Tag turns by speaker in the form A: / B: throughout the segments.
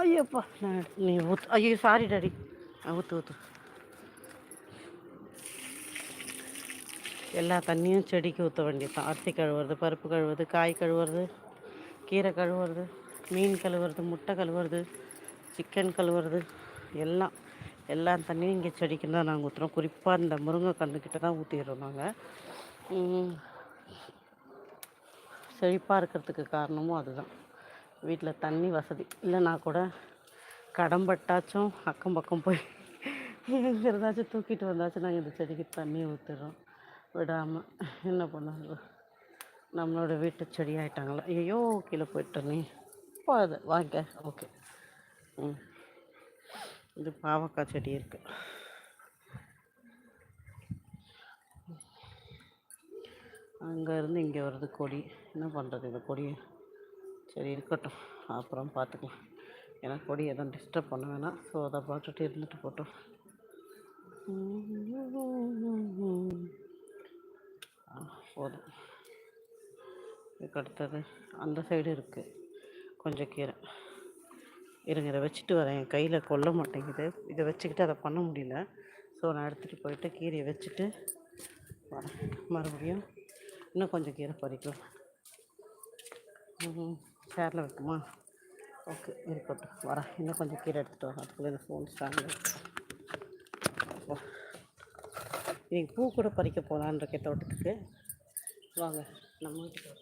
A: ஐயோப்பா நான் நீ ஊத்து. ஐயோ சாரி டாடி ஊற்று ஊற்று எல்லா தண்ணியும் செடிக்கு ஊற்ற வேண்டியது தான். அரிசி கழுவுறது பருப்பு கழுவுறது காய் கழுவுறது கீரை கழுவுறது மீன் கழுவுறது முட்டை கழுவுறது சிக்கன் கழுவுறது எல்லாம். எல்லா தண்ணியும் இங்கே செடிக்கு தான் நாங்கள் ஊற்றுறோம் குறிப்பாக இந்த முருங்கை கன்றுக்கிட்ட தான் ஊற்றிடுறோம் நாங்கள் செழிப்பாக இருக்கிறதுக்கு காரணமும் அதுதான். வீட்டில் தண்ணி வசதி. இல்லைனா கூட கடம்பட்டாச்சும் அக்கம் பக்கம் போய் எங்கே இருந்தாச்சும் தூக்கிட்டு வந்தாச்சும் நாங்கள் இந்த செடிக்கு தண்ணி ஊற்றுறோம் விடாமல் என்ன பண்ணுறது நம்மளோட வீட்டு செடி ஆகிட்டாங்களா ஐயோ கீழே போயிட்டோனே நீ போகாது வாங்க ஓகே. ம். இது பாவக்காய் செடி இருக்குது அங்கேருந்து இங்கே வருது கொடி. என்ன பண்ணுறது இந்த கொடியை? சரி இருக்கட்டும். அப்புறம் பார்த்துக்கலாம். ஏன்னா கொடி எதுவும் டிஸ்டர்ப் பண்ண வேணாம். ஸோ அதை பார்த்துட்டு இருந்துட்டு போட்டோம். போதும். இதுக்கு அடுத்தது அந்த சைடு இருக்குது கொஞ்சம் கீரை இருங்க இதை வச்சுட்டு வரேன். என் கையில் கொல்ல மாட்டேங்குது. இதை வச்சுக்கிட்டு அதை பண்ண முடியல. ஸோ நான் எடுத்துகிட்டு போயிட்டு கீரையை வச்சுட்டு வரேன். மறுபடியும் இன்னும் கொஞ்சம் கீரை பறிக்கலாம். ம் சேரில் வைக்குமா ஓகே இருக்கட்டும். வரேன். இன்னும் கொஞ்சம் கீரை எடுத்துகிட்டு வரேன். அதுக்குள்ளே இந்த ஃபோன் ஸ்டாண்டில் இன்றைக்கி பூ கூட பறிக்க போகலான் இருக்கேன் தோட்டத்துக்கு. வாங்க நம்ம வீட்டுக்கு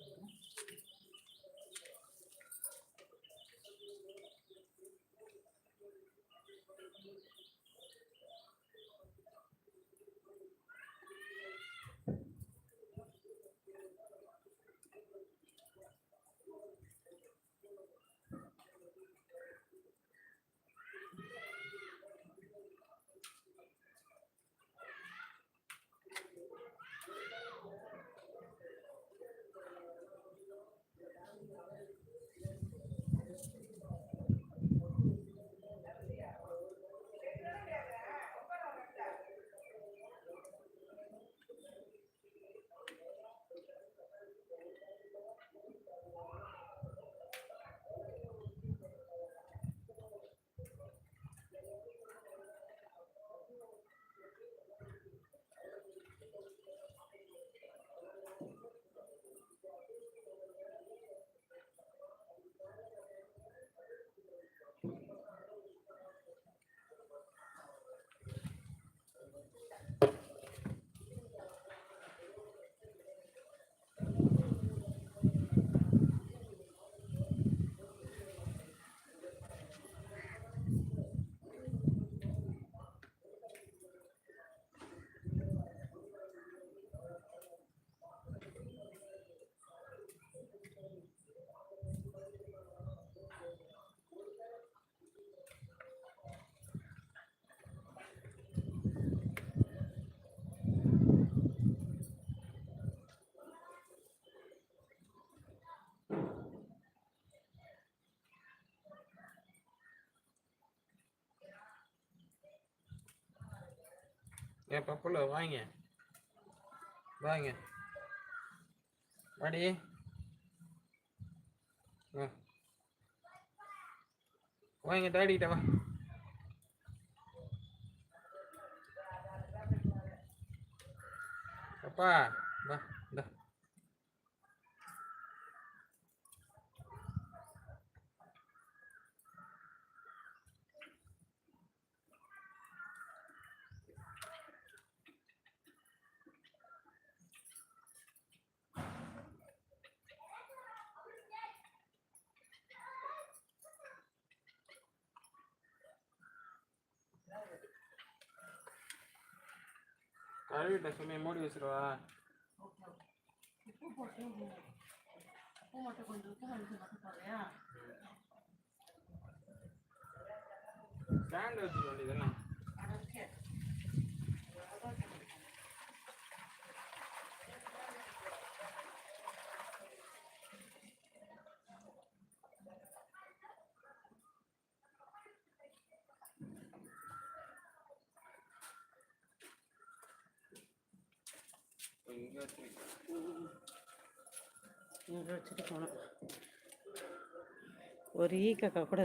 A: என்
B: ஏன் பப்புல வாங்க. வாங்க. வாடி. வாங்க டாடிக்கிட்ட வா. அப்பா வா இந்த கழுவிட்ட சொல்லி மூடி வச்சிருவா ஸ்டாண்ட் வச்சுக்க வேண்டியதுதானே
A: இங்கே வச்சுட்டு போனோம் ஒரு ஈ கக்கா கூட